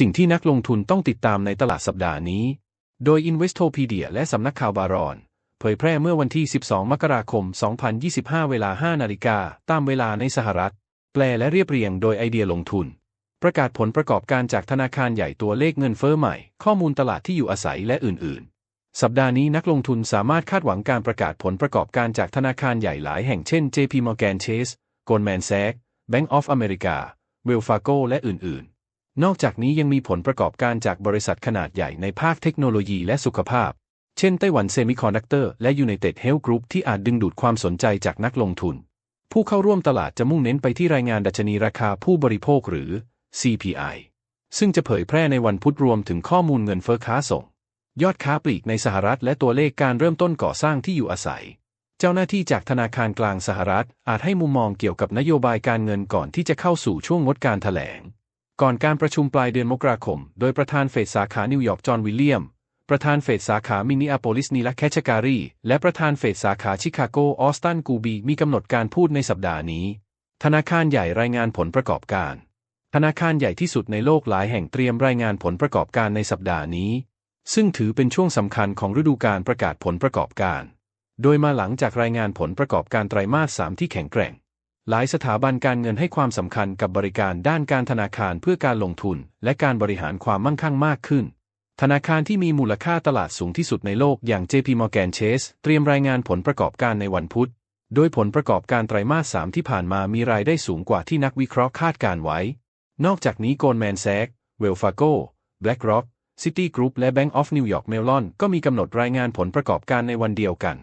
สิ่งที่นักลงทุนต้องติดตามในตลาดสัปดาห์นี้ โดย Investopedia และสำนักข่าวบารอน เผยแพร่เมื่อวันที่ 12 มกราคม 2025 เวลา 5 นาฬิกา ตามเวลาในสหรัฐ แปลและเรียบเรียงโดยไอเดียลงทุน ประกาศผลประกอบการจากธนาคารใหญ่ตัวเลขเงินเฟ้อใหม่ ข้อมูลตลาดที่อยู่อาศัยและอื่น ๆ สัปดาห์นี้นักลงทุนสามารถคาดหวังการประกาศผลประกอบการจากธนาคารใหญ่หลายแห่งเช่น JP Morgan Chase Goldman Sachs Bank of America Wells Fargo และอื่น ๆ นอกจากนี้ยังมีผลประกอบการจากบริษัทขนาดใหญ่ในภาคเทคโนโลยีและสุขภาพ เช่นไต้หวันเซมิคอนดักเตอร์และ United Health Group ที่อาจดึงดูดความสนใจจากนักลงทุน ผู้เข้าร่วมตลาดจะมุ่งเน้นไปที่รายงานดัชนีราคาผู้บริโภคหรือ CPI ซึ่งจะเผยแพร่ในวันพุธรวมถึงข้อมูลเงินเฟ้อค้าส่ง ยอดค้าปลีกในสหรัฐและตัวเลขการเริ่มต้นก่อสร้างที่อยู่อาศัย เจ้าหน้าที่จากธนาคารกลางสหรัฐอาจให้มุมมองเกี่ยวกับนโยบายการเงินก่อนที่จะเข้าสู่ช่วงงดการถแถลง ก่อนการประชุมปลายเดือนมกราคม โดยประธานเฟดสาขานิวยอร์กจอห์นวิลเลียม ประธานเฟดสาขามินนิอาโปลิสนีลาแคชการี และประธานเฟดสาขาชิคาโกออสตันกูบี มีกำหนดการพูดในสัปดาห์นี้ ธนาคารใหญ่รายงานผลประกอบการ ธนาคารใหญ่ที่สุดในโลกหลายแห่งเตรียมรายงานผลประกอบการในสัปดาห์นี้ ซึ่งถือเป็นช่วงสำคัญของฤดูการประกาศผลประกอบการ โดยมาหลังจากรายงานผลประกอบการไตรมาส 3 ที่แข็งแกร่ง หลายสถาบันการเงินให้ความสำคัญกับบริการด้านการธนาคารเพื่อการลงทุน และการบริหารความมั่งคั่งมากขึ้น ธนาคารที่มีมูลค่าตลาดสูงที่สุดในโลกอย่าง JP Morgan Chase เตรียมรายงานผลประกอบการในวันพุธ โดยผลประกอบการไตรมาส 3 ที่ผ่านมามีรายได้สูงกว่าที่นักวิเคราะห์คาดการไว้ นอกจากนี้ Goldman Sachs Wells Fargo BlackRock City Group และ Bank of New York Mellon ก็มีกำหนดรายงานผลประกอบการในวันเดียวกัน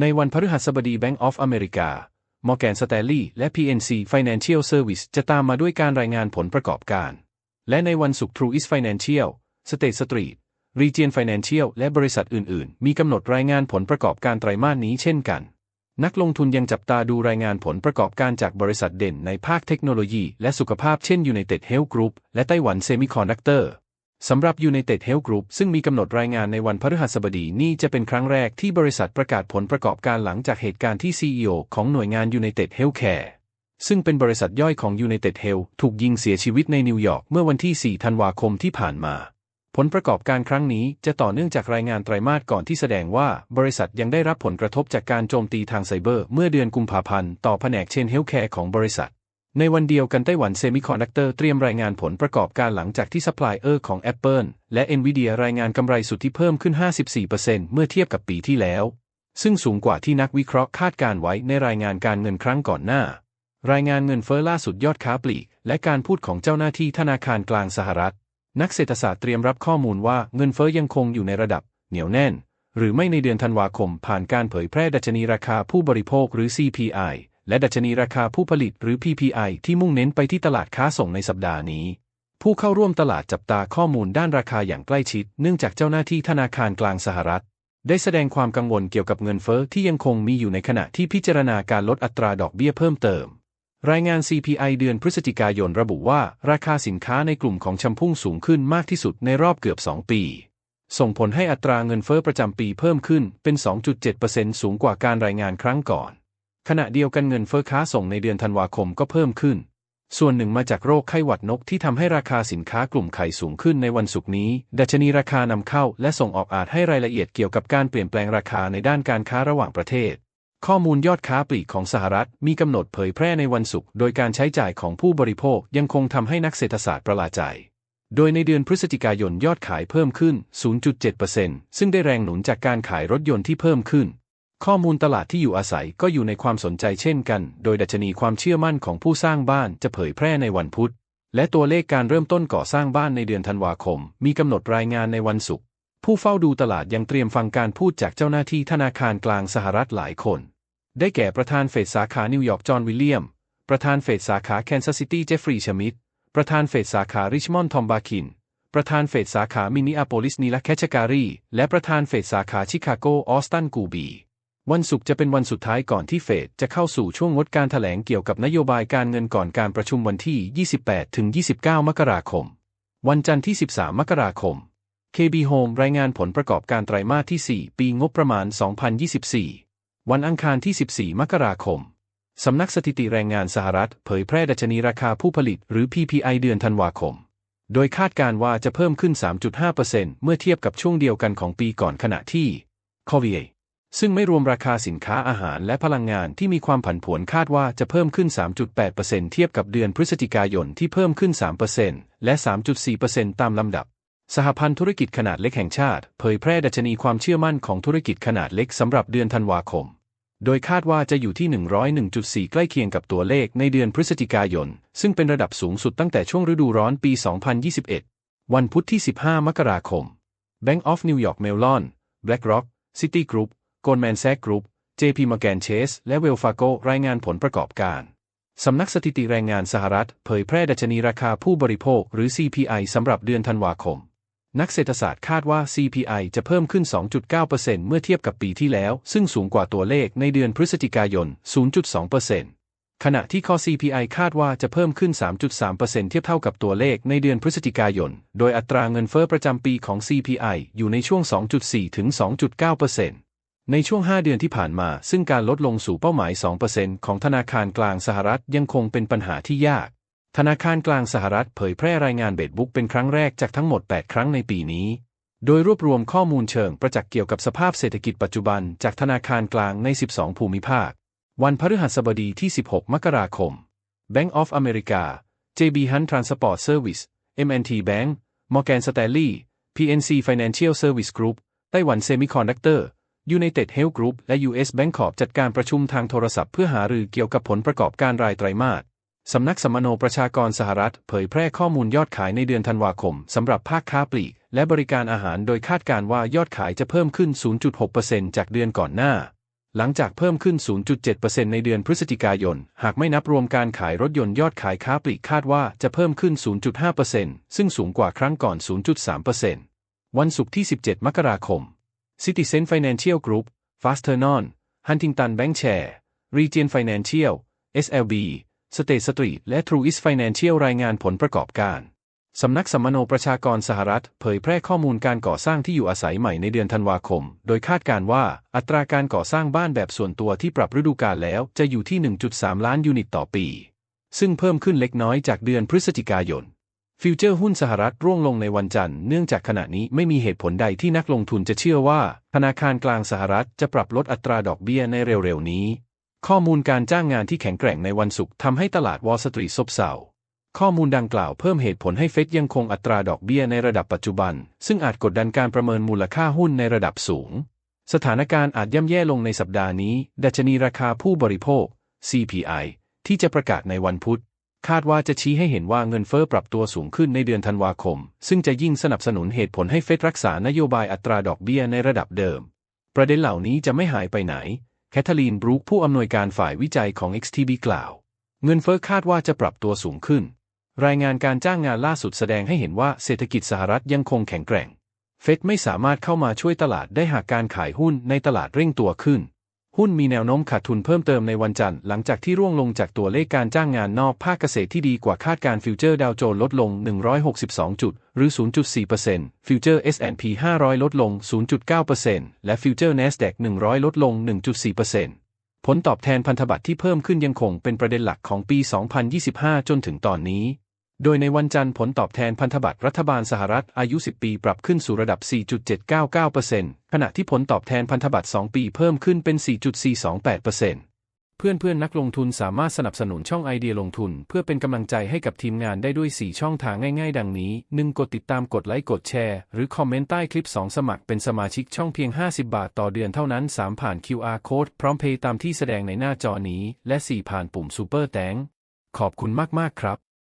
ในวันพฤหัสบดี Bank of America Morgan Stanley และ PNC Financial Service จะตามมาด้วยการรายงานผลประกอบการ และในวันศุกร์ Truist Financial State Street Region Financial และบริษัทอื่น ๆ มีกำหนดรายงานผลประกอบการไตรมาสนี้เช่นกัน นักลงทุนยังจับตาดูรายงานผลประกอบการจากบริษัทเด่นในภาคเทคโนโลยี และสุขภาพเช่น United Health Group และไต้หวัน Semiconductor สำหรับ United Health Group ซึ่งมีกำหนดรายงานในวันพฤหัสบดีนี่จะเป็นครั้งแรกที่บริษัทประกาศผลประกอบการหลังจากเหตุการณ์ที่ CEO ของหน่วยงาน United Healthcare ซึ่งเป็นบริษัทย่อยของ United Health ถูกยิงเสียชีวิตในนิวยอร์กเมื่อวันที่ 4 ธันวาคมที่ผ่านมา ผลประกอบการครั้งนี้จะต่อเนื่องจากรายงานไตรมาสก่อนที่แสดงว่าบริษัทยังได้รับผลกระทบจากการโจมตีทางไซเบอร์เมื่อเดือนกุมภาพันธ์ต่อแผนกเชนเฮลท์แคร์ของบริษัท ในวันเดียวกันไต้หวันเซมิคอนดักเตอร์เตรียมรายงานผลประกอบการหลังจากที่ซัพพลายเออร์ของ Apple และ Nvidia รายงานกำไรสุทธิเพิ่มขึ้น 54%เมื่อเทียบกับปีที่แล้ว ซึ่งสูงกว่าที่นักวิเคราะห์คาดการไว้ในรายงานการเงินครั้งก่อนหน้า รายงานเงินเฟ้อล่าสุดยอดค้าปลีก และการพูดของเจ้าหน้าที่ธนาคารกลางสหรัฐ นักเศรษฐศาสตร์เตรียมรับข้อมูลว่าเงินเฟ้อยังคงอยู่ในระดับ เหนียวแน่น หรือไม่ในเดือนธันวาคมผ่านการเผยแพร่ดัชนีราคาผู้บริโภคหรือ CPI และดัชนีราคาผู้ผลิตหรือ PPI ที่มุ่งเน้นไปที่ตลาดค้าส่งในสัปดาห์นี้ ผู้เข้าร่วมตลาดจับตาข้อมูลด้านราคาอย่างใกล้ชิด เนื่องจากเจ้าหน้าที่ธนาคารกลางสหรัฐ ได้แสดงความกังวลเกี่ยวกับเงินเฟ้อที่ยังคงมีอยู่ในขณะที่พิจารณาการลดอัตราดอกเบี้ยเพิ่มเติม รายงาน CPI เดือนพฤศจิกายนระบุว่า ราคาสินค้าในกลุ่มของชมพุ่งสูงขึ้นมากที่สุดในรอบเกือบ 2 ปีส่งผลให้อัตราเงินเฟ้อประจำปีเพิ่มขึ้นเป็น 2.7%สูงกว่าการรายงานครั้งก่อน ขณะเดียวกันเงินเฟ้อค้าส่งในเดือนธันวาคมก็เพิ่มขึ้น ส่วนหนึ่งมาจากโรคไข้หวัดนกที่ทำให้ราคาสินค้ากลุ่มไข่สูงขึ้นในวันศุกร์นี้ ดัชนีราคานำเข้าและส่งออกอาจให้รายละเอียดเกี่ยวกับการเปลี่ยนแปลงราคาในด้านการค้าระหว่างประเทศ ข้อมูลยอดค้าปลีกของสหรัฐมีกำหนดเผยแพร่ในวันศุกร์โดยการใช้จ่ายของผู้บริโภคยังคงทำให้นักเศรษฐศาสตร์ประหลาดใจโดยในเดือนพฤศจิกายนยอดขายเพิ่มขึ้น 0.7%ซึ่งได้แรงหนุนจากการขายรถยนต์ที่เพิ่มขึ้น ข้อมูลตลาดที่อยู่อาศัยก็อยู่ในความสนใจเช่นกัน โดยดัชนีความเชื่อมั่นของผู้สร้างบ้านจะเผยแพร่ในวันพุธ และตัวเลขการเริ่มต้นก่อสร้างบ้านในเดือนธันวาคม มีกำหนดรายงานในวันศุกร์ ผู้เฝ้าดูตลาดยังเตรียมฟังการพูดจากเจ้าหน้าที่ธนาคารกลางสหรัฐหลายคน ได้แก่ประธานเฟดสาขานิวยอร์กจอห์นวิลเลียม ประธานเฟดสาขาแคนซัสซิตี้เจฟฟรีย์ชมิดประธานเฟดสาขาริชมอนด์ทอมบาคินประธานเฟดสาขามินนิอาโปลิสนีลาแคชการีและประธานเฟดสาขาชิคาโกออสตันกูบี วันศุกร์จะเป็นวันสุดท้ายก่อนที่เฟดจะเข้าสู่ช่วงงดการถแถลงเกี่ยวกับนโยบายการเงินก่อนการประชุมวันที่ 28-29 มกราคม วันจันทร์ที่ 13 มกราคม KB Home รายงานผลประกอบการไตรมาสที่ 4 ปีงบประมาณ 2024 วันอังคารที่ 14 มกราคม สำนักสถิติแรงงานสหรัฐ เผยแพร่ดัชนีราคาผู้ผลิตหรือ PPI เดือนธันวาคม โดยคาดการณ์ว่าจะเพิ่มขึ้น 3.5%เมื่อเทียบกับช่วงเดียวกันของปีก่อนขณะที่ c o v i ซึ่งไม่รวมราคาสินค้าอาหารและพลังงานที่มีความผันผวนคาดว่าจะเพิ่มขึ้น 3.8%เทียบกับเดือนพฤศจิกายนที่เพิ่มขึ้น 3%และ 3.4%ตามลำดับ สหพันธ์ธุรกิจขนาดเล็กแห่งชาติ เผยแพร่ดัชนีความเชื่อมั่นของธุรกิจขนาดเล็กสำหรับเดือนธันวาคม โดยคาดว่าจะอยู่ที่ 101.4 ใกล้เคียงกับตัวเลขในเดือนพฤศจิกายน ซึ่งเป็นระดับสูงสุดตั้งแต่ช่วงฤดูร้อนปี 2021 วันพุธที่ 15 มกราคม Bank of New York Mellon BlackRock Citigroup Goldman Sachs Group JP Morgan Chase และ Wells Fargo รายงานผลประกอบการ สำนักสถิติแรงงานสหรัฐ เผยแพร่ดัชนีราคาผู้บริโภค หรือ CPI สำหรับเดือนธันวาคม นักเศรษฐศาสตร์คาดว่า CPI จะเพิ่มขึ้น 2.9%เมื่อเทียบกับปีที่แล้ว ซึ่งสูงกว่าตัวเลขในเดือนพฤศจิกายน 0.2%ขณะที่คอ CPI คาดว่าจะเพิ่มขึ้น 3.3%เทียบเท่ากับตัวเลขในเดือนพฤศจิกายน โดยอัตราเงินเฟ้อประจำปีของ CPI อยู่ในช่วง 2.4 ถึง 2.9% ในช่วง 5 เดือนที่ผ่านมา ซึ่งการลดลงสู่เป้าหมาย 2%ของธนาคารกลางสหรัฐยังคงเป็นปัญหาที่ยาก ธนาคารกลางสหรัฐเผยแพร่รายงานเบดบุ๊กเป็นครั้งแรกจากทั้งหมด 8 ครั้งในปีนี้ โดยรวบรวมข้อมูลเชิงประจักษ์เกี่ยวกับสภาพเศรษฐกิจปัจจุบันจากธนาคารกลางใน 12 ภูมิภาค วันพฤหัสบดีที่ 16 มกราคม Bank of America JB Hunt Transport Service M&T Bank Morgan Stanley PNC Financial Service Group ไต้หวัน Semiconductor United Health Group และ US Bank Corp จัดการประชุมทางโทรศัพท์เพื่อหารือเกี่ยวกับผลประกอบการรายไตรมาส สำนักสัมมโนประชากรสหรัฐ เผยแพร่ข้อมูลยอดขายในเดือนธันวาคม สำหรับภาคค้าปลีก และบริการอาหารโดยคาดการว่ายอดขายจะเพิ่มขึ้น 0.6%จากเดือนก่อนหน้า หลังจากเพิ่มขึ้น 0.7%ในเดือนพฤศจิกายน หากไม่นับรวมการขายรถยนต์ยอดขายค้าปลีกคาดว่าจะเพิ่มขึ้น 0.5%ซึ่งสูงกว่าครั้งก่อน 0.3%วันศุกร์ที่ 17 มกราคม Citizen Financial Group Fasternon Huntington Bankshare Region Financial SLB State Street และ Truist Financial รายงานผลประกอบการสำนักสัมมโนประชากรสหรัฐเผยแพร่ข้อมูลการก่อสร้างที่อยู่อาศัยใหม่ในเดือนธันวาคม โดยคาดการว่าอัตราการก่อสร้างบ้านแบบส่วนตัวที่ปรับฤดูกาลแล้วจะอยู่ที่ 1.3 ล้านยูนิตต่อปี ซึ่งเพิ่มขึ้นเล็กน้อยจากเดือนพฤศจิกายน ฟิวเจอร์หุ้นสหรัฐร่วงลงในวันจันทร์เนื่องจากขณะนี้ไม่มีเหตุผลใดที่นักลงทุนจะเชื่อว่า ธนาคารกลางสหรัฐจะปรับลดอัตราดอกเบี้ยในเร็วๆนี้ ข้อมูลการจ้างงานที่แข็งแกร่งในวันศุกร์ทำให้ตลาดวอลสตรีทซบเซาข้อมูลดังกล่าวเพิ่มเหตุผลให้เฟดยังคงอัตราดอกเบี้ยในระดับปัจจุบัน ซึ่งอาจกดดันการประเมินมูลค่าหุ้นในระดับสูง สถานการณ์อาจย่ำแย่ลงในสัปดาห์นี้ ดัชนีราคาผู้บริโภค CPI ที่จะประกาศในวันพุธ คาดว่าจะชี้ให้เห็นว่าเงินเฟ้อปรับตัวสูงขึ้นในเดือนธันวาคม ซึ่งจะยิ่งสนับสนุนเหตุผลให้เฟดรักษานโยบายอัตราดอกเบี้ยในระดับเดิม ประเด็นเหล่านี้จะไม่หายไปไหน แคทเธอรีนบรูคผู้อำนวยการฝ่ายวิจัยของ XTB กล่าว เงินเฟ้อคาดว่าจะปรับตัวสูงขึ้น รายงานการจ้างงานล่าสุดแสดงให้เห็นว่าเศรษฐกิจสหรัฐยังคงแข็งแกร่ง เฟดไม่สามารถเข้ามาช่วยตลาดได้หากการขายหุ้นในตลาดเร่งตัวขึ้น หุ้นมีแนวโน้มขาดทุนเพิ่มเติมในวันจันทร์หลังจากที่ร่วงลงจากตัวเลขการจ้างงานนอกภาคเกษตรที่ดีกว่าคาดการฟิวเจอร์ดาวโจนส์ลดลง 162 จุด หรือ 0.4%ฟิวเจอร์ S&P 500 ลดลง 0.9%และฟิวเจอร์ NASDAQ 100 ลดลง 1.4%ผลตอบแทนพันธบัตรที่เพิ่มขึ้นยังคงเป็นประเด็นหลักของปี 2025 จนถึงตอนนี้ โดยในวันจันทร์ผลตอบแทนพันธบัตรรัฐบาลสหรัฐอายุ 10 ปีปรับขึ้นสู่ระดับ 4.799%ขณะที่ผลตอบแทนพันธบัตร 2 ปีเพิ่มขึ้นเป็น 4.428%เพื่อนเพื่อนนักลงทุนสามารถสนับสนุนช่องไอเดียลงทุน เพื่อเป็นกำลังใจให้กับทีมงานได้ด้วย 4 ช่องทางง่ายๆ ดังนี้ 1. กดติดตามกดไลค์กดแชร์ หรือคอมเมนต์ใต้คลิป 2 สมัครเป็นสมาชิกช่องเพียง 50 บาทต่อเดือนเท่านั้น 3 ผ่าน QR Code พร้อมเพย์ตามที่แสดงในหน้าจอนี้ และ 4 ผ่านปุ่ม Super แตงขอบคุณมากๆครับ